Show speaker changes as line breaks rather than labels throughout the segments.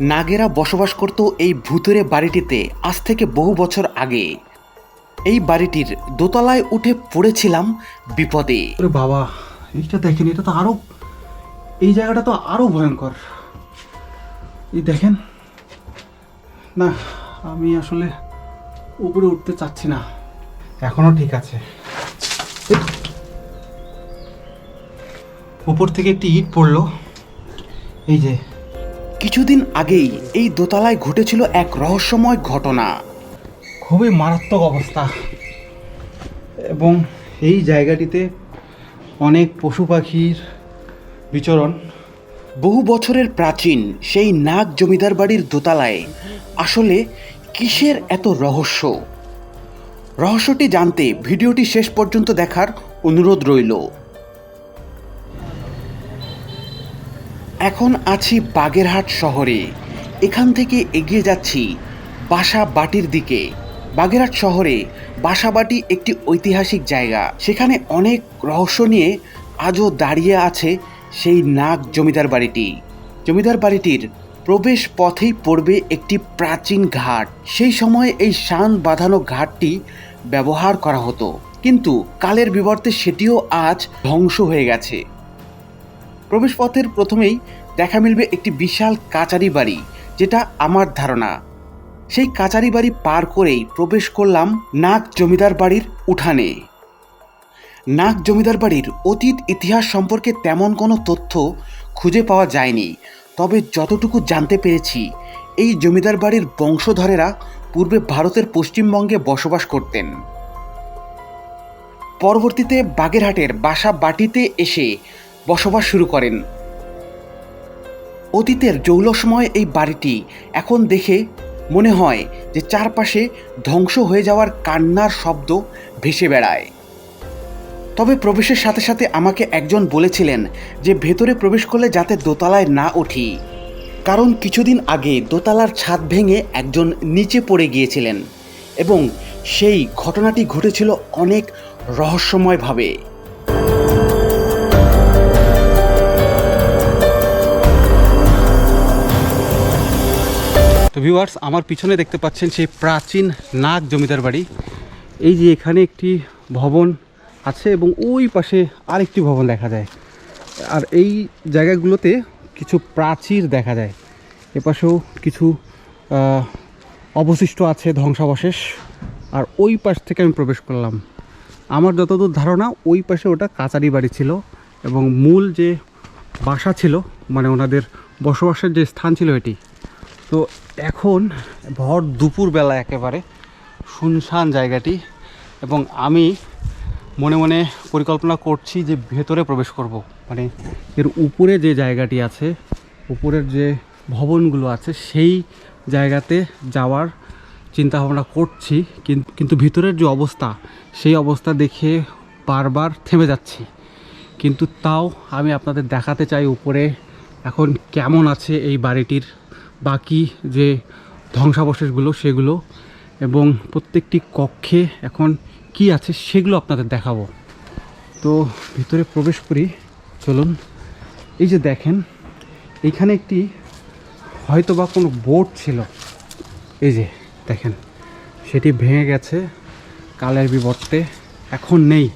নাগেরা বসবাস করত এই ভূতুরে বাড়িটিতে আজ থেকে বহু বছর আগে। এই বাড়িটির দোতলায় উঠে পড়েছিলাম বিপদে।
বাবা, এইটা দেখেন, এটা তো আরও এই জায়গাটা তো আরও ভয়ঙ্কর। এই দেখেন। না, আমি আসলে উপরে উঠতে চাচ্ছি না। এখনও ঠিক আছে। উপর থেকে একটি ইট পড়ল। এই যে
কিছুদিন আগেই এই দোতলায় ঘটেছিল এক রহস্যময় ঘটনা।
খুবই মারাত্মক অবস্থা। এবং এই জায়গাটিতে অনেক পশু পাখির বিচরণ।
বহু বছরের প্রাচীন সেই নাগ জমিদার বাড়ির দোতলায় আসলে কিসের এত রহস্য? রহস্যটি জানতে ভিডিওটি শেষ পর্যন্ত দেখার অনুরোধ রইল। এখন আছি বাগেরহাট শহরে। এখান থেকে এগিয়ে যাচ্ছি বাসা বাটির দিকে। বাগেরহাট শহরে বাসাবাটি একটি ঐতিহাসিক জায়গা। সেখানে অনেক রহস্য নিয়ে আজও দাঁড়িয়ে আছে সেই নাগ জমিদার বাড়িটি। জমিদার বাড়িটির প্রবেশ পথেই পড়বে একটি প্রাচীন ঘাট। সেই সময় এই শান বাঁধানো ঘাটটি ব্যবহার করা হতো। কিন্তু কালের বিবর্তে সেটিও আজ ধ্বংস হয়ে গেছে। প্রবেশপথের প্রথমেই দেখা মিলবে একটি বিশাল কাচারি বাড়ি, যেটা আমার ধারণা। সেই কাচারি বাড়ি পার করেই প্রবেশ করলাম নাগ জমিদার বাড়ির উঠানে। নাগ জমিদার বাড়ির অতীত ইতিহাস সম্পর্কে তেমন কোনো তথ্য খুঁজে পাওয়া যায়নি, তবে যতটুকু জানতে পেরেছি, এই জমিদার বাড়ির বংশধরেরা পূর্বে ভারতের পশ্চিমবঙ্গে বসবাস করতেন। পরবর্তীতে বাগেরহাটের বাসা বাটিতে এসে বসবাস শুরু করেন। অতীতের জৌলসময় এই বাড়িটি এখন দেখে মনে হয় যে চারপাশে ধ্বংস হয়ে যাওয়ার কান্নার শব্দ ভেসে বেড়ায়। তবে প্রবেশের সাথে সাথে আমাকে একজন বলেছিলেন যে ভেতরে প্রবেশ করলে যাতে দোতলায় না উঠি। কারণ কিছুদিন আগে দোতলার ছাদ ভেঙে একজন নিচে পড়ে গিয়েছিলেন এবং সেই ঘটনাটি ঘটেছিল অনেক রহস্যময়ভাবে।
তো ভিউয়ার্স আমার পিছনে দেখতে পাচ্ছেন সেই প্রাচীন নাগ জমিদার বাড়ি। এই যে এখানে একটি ভবন আছে এবং ওই পাশে আরেকটি ভবন দেখা যায়। আর এই জায়গাগুলোতে কিছু প্রাচীর দেখা যায়। এপাশেও কিছু অবশিষ্ট আছে ধ্বংসাবশেষ। আর ওই পাশ থেকে আমি প্রবেশ করলাম। আমার যতদূর ধারণা, ওই পাশে ওটা কাচারি বাড়ি ছিল এবং মূল যে বাসা ছিল মানে ওনাদের বসবাসের যে স্থান ছিল এটি তো এখন ভর দুপুরবেলা একেবারে শুনশান জায়গাটি এবং আমি মনে মনে পরিকল্পনা করছি যে ভেতরে প্রবেশ করব। মানে এর উপরে যে জায়গাটি আছে, উপরের যে ভবনগুলো আছে, সেই জায়গাতে যাওয়ার চিন্তা ভাবনা করছি, কিন- কিন্তু ভিতরের যে অবস্থা, সেই অবস্থা দেখে বারবার থেমে যাচ্ছি। কিন্তু তাও আমি আপনাদের দেখাতে চাই উপরে এখন কেমন আছে এই বাড়িটির বাকি যে ধ্বংসাবশেষগুলো, সেগুলো এবং প্রত্যেকটি কক্ষে এখন কি আছে সেগুলো আপনাদের দেখাবো। তো ভিতরে প্রবেশ করি, চলুন। এই যে দেখেন এইখানে একটি হয়তো বা কোনো বোর্ড ছিল। এই যে দেখেন, সেটি ভেঙে গেছে, কালের বিবর্তে এখন নেই।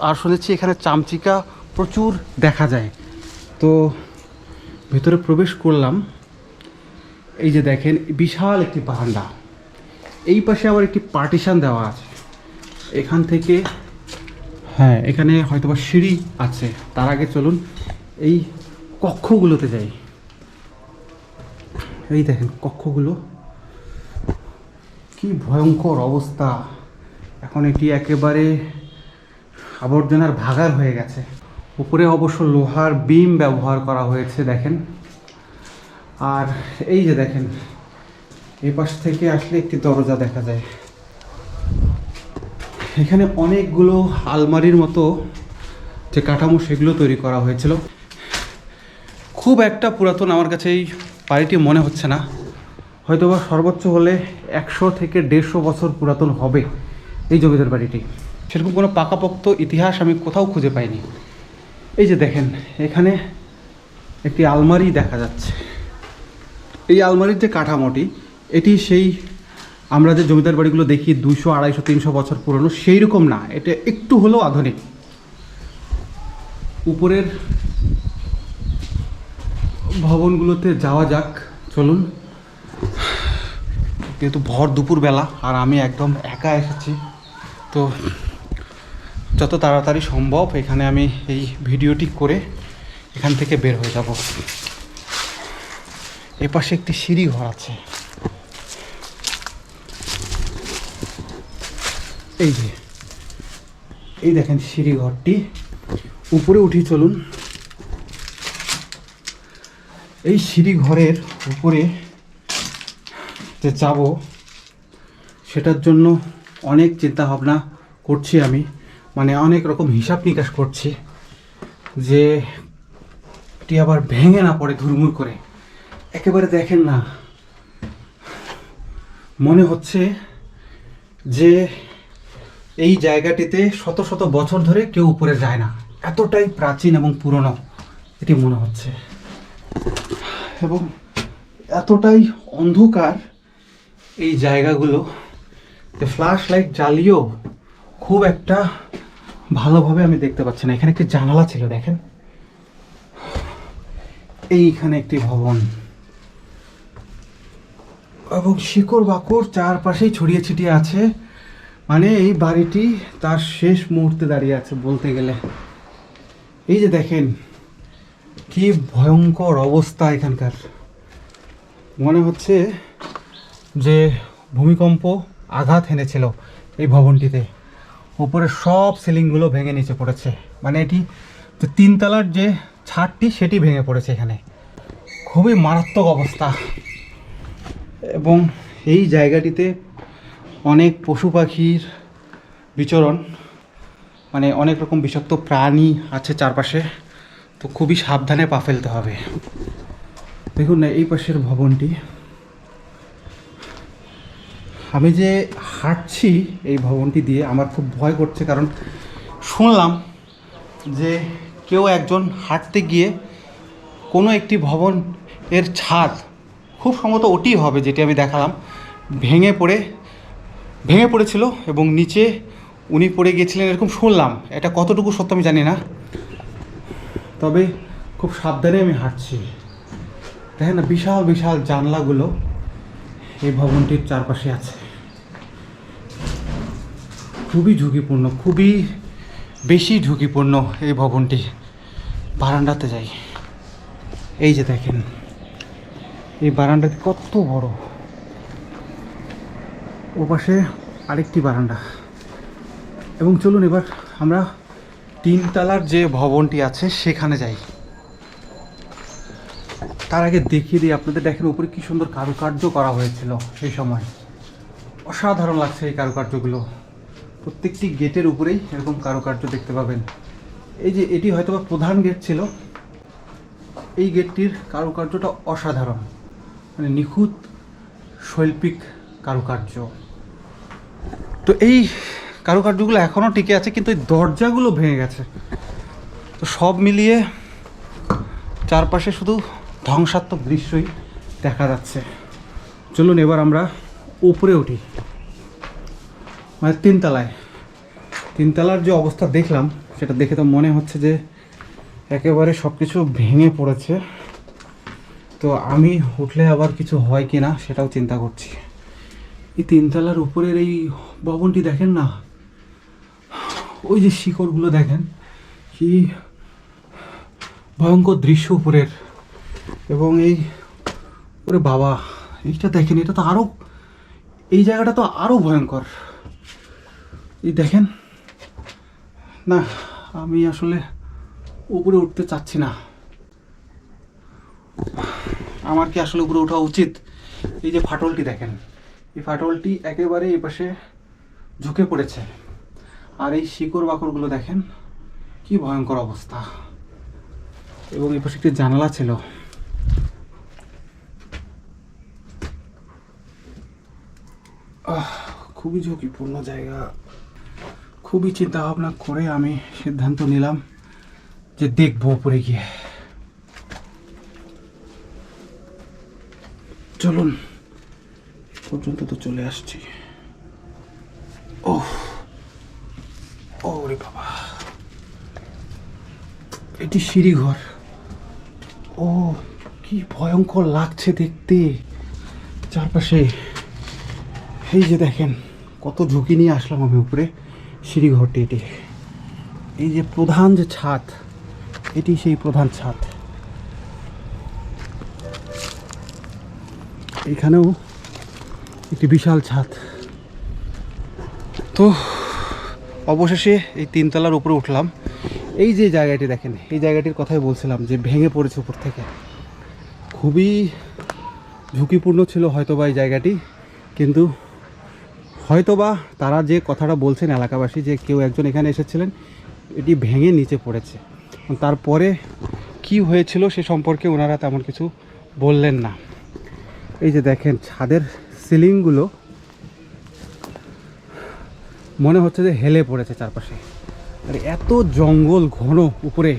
আর শুনেছি এখানে চামচিকা প্রচুর দেখা যায়। তো ভিতরে প্রবেশ করলাম। এই যে দেখেন বিশাল একটি বারান্দা। এই পাশে আবার একটি পার্টিশান দেওয়া আছে। এখান থেকে হ্যাঁ। এখানে হয়তো বা সিঁড়ি আছে। তার আগে চলুন এই কক্ষগুলোতে যাই। এই দেখেন কক্ষগুলো। কি ভয়ঙ্কর অবস্থা। এখন এটি একেবারে আবর্জনার ভাগার হয়ে গেছে। উপরে অবশ্য লোহার বিম ব্যবহার করা হয়েছে দেখেন। আর এই যে দেখেন, এই পাশ থেকে আসলে একটি দরজা দেখা যায়। এখানে অনেকগুলো আলমারির মতো যে কাঠামো, সেগুলো তৈরি করা হয়েছিল। খুব একটা পুরাতন আমার কাছে এই বাড়িটি মনে হচ্ছে না। হয়তোবা সর্বোচ্চ হলে একশো থেকে দেড়শো বছর পুরাতন হবে এই জমিদার বাড়িটি। সেরকম কোনো পাকাপোক্ত ইতিহাস আমি কোথাও খুঁজে পাইনি। এই যে দেখেন, এখানে একটি আলমারি দেখা যাচ্ছে।
এই আলমারির যে কাঠামোটি, এটি সেই আমরা যে জমিদার বাড়িগুলো দেখি দুইশো, আড়াইশো, তিনশো বছর পুরনো সেই রকম না। এটা একটু হলেও আধুনিক। উপরের ভবনগুলোতে যাওয়া যাক, চলুন। যেহেতু ভর দুপুর বেলা আর আমি একদম একা এসেছি, তো যত তাড়াতাড়ি সম্ভব এখানে আমি এই ভিডিওটি করে এখান থেকে বের হয়ে যাব। এপাশে একটি সিঁড়ি ঘর আছে। এই যে, এই দেখেন সিঁড়ি ঘরটি। উপরে উঠি চলুন। এই সিঁড়ি ঘরের উপরে যে যাব, সেটার জন্য অনেক চিন্তা ভাবনা করছি আমি। মানে অনেক রকম হিসাব নিকাশ করছি যে এটি আবার ভেঙে না পড়ে ধুরমুর করে। একেবারে দেখেন না। মনে হচ্ছে যে এই জায়গাটিতে শত শত বছর ধরে কেউ উপরে যায় না। এতটাই প্রাচীন এবং পুরনো এটি মনে হচ্ছে। এবং এতটাই অন্ধকার এই জায়গাগুলো যে ফ্ল্যাশ লাইট জ্বালিয়েও খুব একটা ভালোভাবে আমি দেখতে পাচ্ছি না। এখানে একটি জানালা ছিল, দেখেন। এইখানে একটি ভবন। এবং শিকড় বাকড় চারপাশেই ছড়িয়ে ছিটিয়ে আছে। মানে এই বাড়িটি তার শেষ মুহূর্তে দাঁড়িয়ে আছে বলতে গেলে। এই যে দেখেন, কি ভয়ঙ্কর অবস্থা এখানকার। মনে হচ্ছে যে ভূমিকম্প আঘাত এনেছিল এই ভবনটিতে। উপরে সব সিলিংগুলো ভেঙে নিচে পড়েছে। মানে এটি যে তিনতলার যে ছাদটি, সেটি ভেঙে পড়েছে এখানে। খুবই মারাত্মক অবস্থা। এবং এই জায়গাটিতে অনেক পশু পাখির বিচরণ মানে অনেক রকম বিষাক্ত প্রাণী আছে চারপাশে, তো খুবই সাবধানে পা ফেলতে হবে। দেখুন না, এই পাশের ভবনটি। আমি যে হাঁটছি এই ভবনটি দিয়ে আমার খুব ভয় করছে, কারণ শুনলাম যে কেউ একজন হাঁটতে গিয়ে কোনো একটি ভবন এর ছাদ খুব সম্ভবত ওটি হবে যেটি আমি দেখালাম। ভেঙে পড়ে, ভেঙে পড়েছিল এবং নিচে উনি পড়ে গিয়েছিলেন এরকম শুনলাম। এটা কতটুকু সত্য আমি জানি না। তবে খুব সাবধানে আমি হাঁটছি। দেখেন না, বিশাল বিশাল জানলাগুলো এই ভবনটির চারপাশে আছে। খুবই ঝুঁকিপূর্ণ, খুবই বেশি ঝুঁকিপূর্ণ এই ভবনটি। বারান্দাতে যাই। এই যে দেখেন। এই বারান্দাটি কত বড়? ও পাশে আরেকটি বারান্দা। এবং চলুন এবার আমরা তিনতলার যে ভবনটি আছে, সেখানে যাই। তার আগে দেখিয়ে দিই, আপনাদের দেখেন উপরে কি সুন্দর কারুকার্য করা হয়েছিল সেই সময়। অসাধারণ লাগছে এই কারুকার্যগুলো। প্রত্যেকটি গেটের উপরেই এরকম কারুকার্য দেখতে পাবেন। এই যে এটি হয়তো বা প্রধান গেট ছিল। এই গেটটির কারুকার্যটা অসাধারণ। মানে নিখুঁত শৈল্পিক কারুকার্য। তো এই কারুকার্যগুলো এখনও টিকে আছে, কিন্তু এই দরজাগুলো ভেঙে গেছে। তো সব মিলিয়ে চারপাশে শুধু ধ্বংসাত্মক দৃশ্যই দেখা যাচ্ছে। চলুন এবার আমরা উপরে উঠি। মানে তিনতলায়। তিনতলার যে অবস্থা দেখলাম, সেটা দেখে তো মনে হচ্ছে যে একেবারে সব কিছু ভেঙে পড়েছে। তো আমি উঠলে আবার কিছু হয় কি না সেটাও চিন্তা করছি। এই তিনতলার উপরের এই ভবনটি দেখেন না? ওই যে শিকড়গুলো দেখেন, কি ভয়ঙ্কর দৃশ্য উপরের। এবং এই, ওরে বাবা, এইটা দেখেন, এটা তো আরও এই জায়গাটা তো আরও ভয়ঙ্কর। এই দেখেন, না, আমি আসলে উপরে উঠতে চাচ্ছি না। আমার কি আসলে উপরে ওঠা উচিত? এই যে ফাটলটি দেখেন, এই ফাটলটি একেবারে এই পাশে ঝুঁকে পড়েছে। আর এই শিকড় বাকড়গুলো দেখেন, কি ভয়ঙ্কর অবস্থা। এবং এই পাশে একটি জানালা ছিল। খুবই ঝুঁকিপূর্ণ জায়গা। খুবই চিন্তা ভাবনা করে আমি সিদ্ধান্ত নিলাম যে দেখব উপরে গিয়ে।
চলুন। পর্যন্ত তো চলে আসছি। ও ওরে বাবা। এটি সিঁড়িঘর। ও, কি ভয়ঙ্কর লাগছে দেখতে। চারপাশে, এই যে দেখেন, কত ঝুঁকি নিয়ে আসলাম আমি উপরে সিঁড়িঘরটি এটি। এই যে প্রধান যে ছাদ, এটি সেই প্রধান ছাদ। এখানেও একটি বিশাল ছাদ। তো, অবশেষে এই তিনতলার উপরে উঠলাম। এই যে জায়গাটি দেখেন, এই জায়গাটির কথাই বলছিলাম যে ভেঙে পড়েছে উপর থেকে। খুবই ঝুঁকিপূর্ণ ছিল হয়তোবা এই জায়গাটি, কিন্তু হয়তোবা তারা যে কথাটা বলছেন এলাকাবাসী যে কেউ একজন এখানে এসেছিলেন, এটি ভেঙে নিচে পড়েছে। তারপরে কি হয়েছিল সে সম্পর্কে ওনারা তেমন কিছু বললেন না। এই যে দেখেন, ছাদের সিলিংগুলো মনে হচ্ছে যে হেলে পড়েছে চারপাশে। আর এত জঙ্গল ঘন উপরে।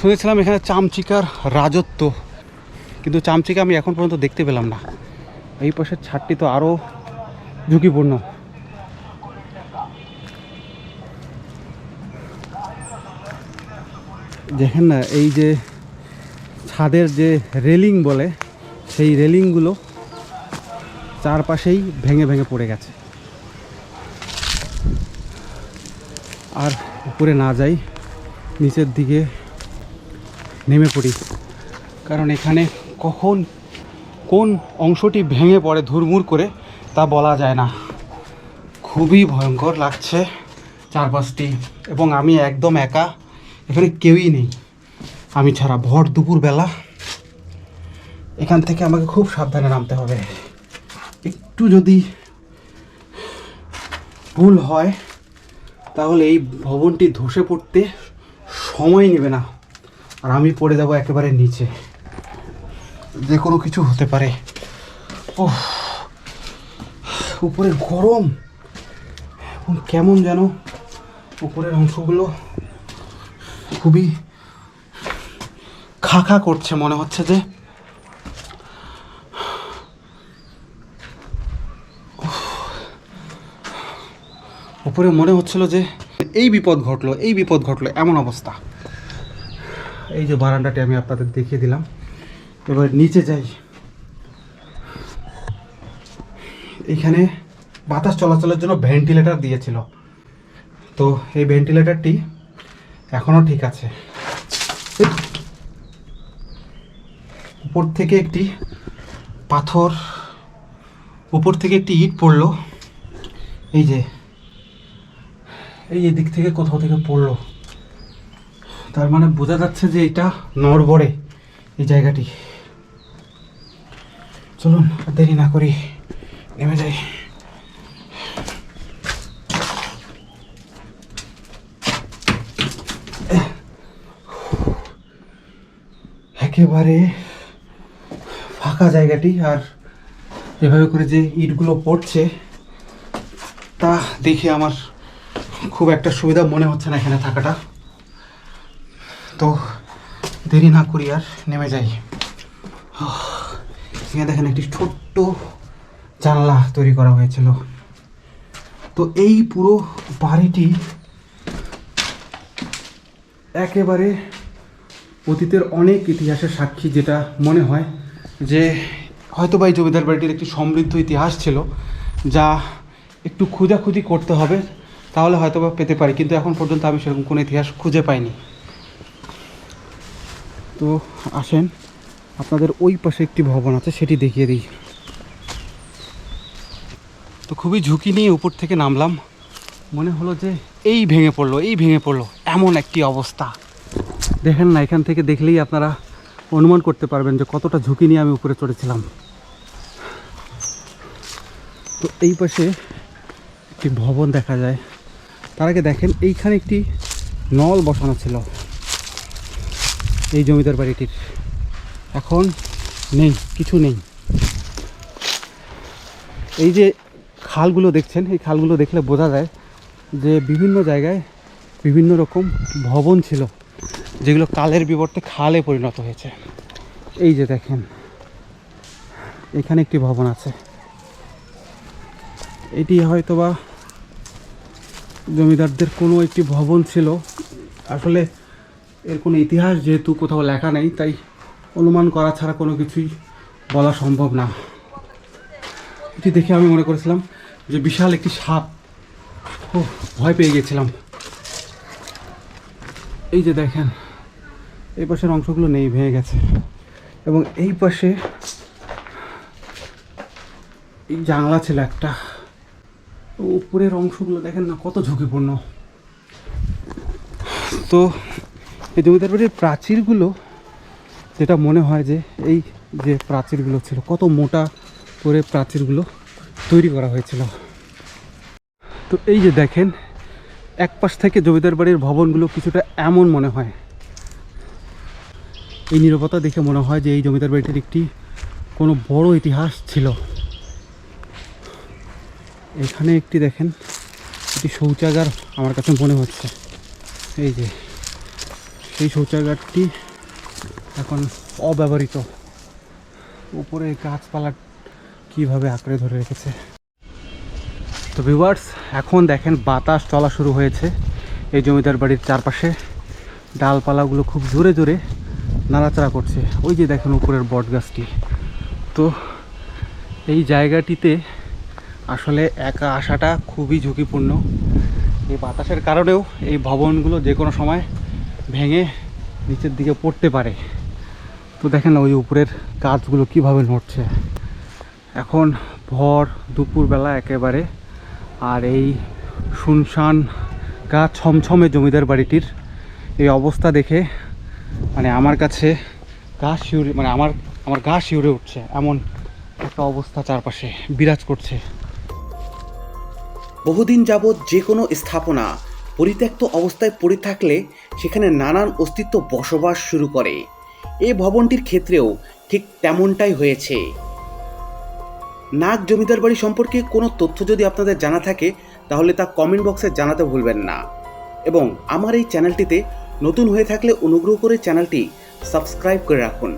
শুনেছিলাম এখানে চামচিকার রাজত্ব, কিন্তু চামচিকা আমি এখন পর্যন্ত দেখতে পেলাম না। এই পাশের ছাদটি তো আরও ঝুঁকিপূর্ণ। দেখেন না, এই যে ছাদের যে রেলিং বলে, সেই রেলিংগুলো চারপাশেই ভেঙে ভেঙে পড়ে গেছে। আর উপরে না যাই, নিচের দিকে নেমে পড়ি। কারণ এখানে কখন, কোন অংশটি ভেঙে পড়ে ধুরমুর করে, তা বলা যায় না। খুবই ভয়ঙ্কর লাগছে চারপাশটি, এবং আমি একদম একা, এখানে কেউই নেই। আমি ছাড়া ভর দুপুরবেলা এখান থেকে আমাকে খুব সাবধানে নামতে হবে। একটু যদি ভুল হয়, তাহলে এই ভবনটি ধসে পড়তে সময় নেবে না। আর আমি পড়ে যাব একেবারে নিচে। যে কোনো কিছু হতে পারে। ও উপরের গরম। কেমন যেন উপরের অংশগুলো খুবই খা খা করছে, মনে হচ্ছে যে। উপরে মনে হচ্ছিল যে এই বিপদ ঘটলো, এই বিপদ ঘটলো, এমন অবস্থা। এই যে বারান্দাটি আমি আপনাদের দেখিয়ে দিলাম। এবার নিচে যাই। এখানে বাতাস চলাচলের জন্য ভেন্টিলেটর দিয়েছিল। তো এই ভেন্টিলেটরটি এখনও ঠিক আছে। উপর থেকে একটি পাথর, উপর থেকে একটি ইট পড়ল। এই যে, এই দিক থেকে কোথাও থেকে পড়ল। তার মানে বোঝা যাচ্ছে যে এটা নড়বড়ে এই জায়গাটি। চলুন দেরি না করি, নেমে যাই। একেবারে ফাঁকা জায়গাটি আর এভাবে করে যে ইটগুলো পড়ছে, তা দেখে আমার খুব একটা সুবিধা মনে হচ্ছে না এখানে থাকাটা। তো দেরি না করি আর নেমে যাই। এখানে দেখেন একটি ছোট্ট জানলা তৈরি করা হয়েছিল। তো এই পুরো বাড়িটি একেবারে অতীতের অনেক ইতিহাসের সাক্ষী যেটা মনে হয় যে হয়তো বা এই জমিদার বাড়িটির একটি সমৃদ্ধ ইতিহাস ছিল, যা একটু খোঁজাখুঁজি করতে হবে, তাহলে হয়তো বা পেতে পারি। কিন্তু এখন পর্যন্ত আমি সেরকম কোনো ইতিহাস খুঁজে পাইনি। তো আসেন, আপনাদের ওই পাশে একটি ভবন আছে, সেটি দেখিয়ে দিই। তো খুবই ঝুঁকি নিয়ে উপর থেকে নামলাম। মনে হলো যে এই ভেঙে পড়ল, এই ভেঙে পড়ল, এমন একটি অবস্থা। দেখেন না, এখান থেকে দেখলেই আপনারা অনুমান করতে পারবেন যে কতটা ঝুঁকি নিয়ে আমি উপরে চড়েছিলাম। তো এই পাশে একটি ভবন দেখা যায়। তার আগে দেখেন, এইখানে একটি নল বসানো ছিল এই জমিদার বাড়িটির। এখন নেই, কিছু নেই। এই যে খালগুলো দেখছেন, এই খালগুলো দেখলে বোঝা যায় যে বিভিন্ন জায়গায় বিভিন্ন রকম ভবন ছিল। যেগুলো কালের বিবর্তে খালে পরিণত হয়েছে। এই যে দেখেন, এখানে একটি ভবন আছে। এটি হয়তোবা জমিদারদের কোনো একটি ভবন ছিল। আসলে এর কোনো ইতিহাস যেহেতু কোথাও লেখা নেই, তাই অনুমান করা ছাড়া কোনো কিছুই বলা সম্ভব না। এটি দেখে আমি মনে করেছিলাম যে বিশাল একটি সাপ। ও ভয় পেয়ে গেছিলাম। এই যে দেখেন, এই পাশের অংশগুলো নেই, ভেঙে গেছে। এবং এই পাশে এই জানলা ছিল একটা। উপরের অংশগুলো দেখেন না কত ঝুঁকিপূর্ণ। তো এই জমিদার বাড়ির প্রাচীরগুলো, যেটা মনে হয় যে এই যে প্রাচীরগুলো ছিল, কত মোটা করে প্রাচীরগুলো তৈরি করা হয়েছিল। তো এই যে দেখেন এক পাশ থেকে জমিদার বাড়ির ভবনগুলো কিছুটা এমন মনে হয়। এই নিরবতা দেখে মনে হয় যে এই জমিদার বাড়িটির একটি কোনো বড় ইতিহাস ছিল। এখানে একটি দেখেন, একটি শৌচাগার আমার কাছে মনে হচ্ছে। এই যে, সেই শৌচাগারটি এখন অব্যবহৃত। উপরে গাছপালা কীভাবে আঁকড়ে ধরে রেখেছে? তো ভিউয়ার্স এখন দেখেন বাতাস চলা শুরু হয়েছে। এই জমিদার বাড়ির চারপাশে ডালপালাগুলো খুব জোরে জোরে নাড়াচাড়া করছে। ওই যে দেখেন উপরের বট গাছটি। তো এই জায়গাটিতে আসলে একা আসাটা খুবই ঝুঁকিপূর্ণ। এই বাতাসের কারণেও এই ভবনগুলো যে কোনো সময় ভেঙে নিচের দিকে পড়তে পারে। তো দেখেন ওই উপরের গাছগুলো কীভাবে নড়ছে। এখন ভর দুপুরবেলা একেবারে আর এই শুনশান গা ছমছমে জমিদার বাড়িটির এই অবস্থা দেখে মানে আমার কাছে গা শিউরে মানে আমার আমার গা শিউরে উঠছে, এমন একটা অবস্থা চারপাশে বিরাজ করছে।
বহুদিন যাবৎ যে কোনো স্থাপনা পরিত্যক্ত অবস্থায় পড়ে থাকলে সেখানে নানান অস্তিত্ব বসবাস শুরু করে। এই ভবনটির ক্ষেত্রেও ঠিক তেমনটাই হয়েছে। নাগ জমিদার বাড়ি সম্পর্কে কোনো তথ্য যদি আপনাদের জানা থাকে, তাহলে তা কমেন্ট বক্সে জানাতে ভুলবেন না। এবং আমার এই চ্যানেলটিতে নতুন হয়ে থাকলে অনুগ্রহ করে চ্যানেলটি সাবস্ক্রাইব করে রাখুন।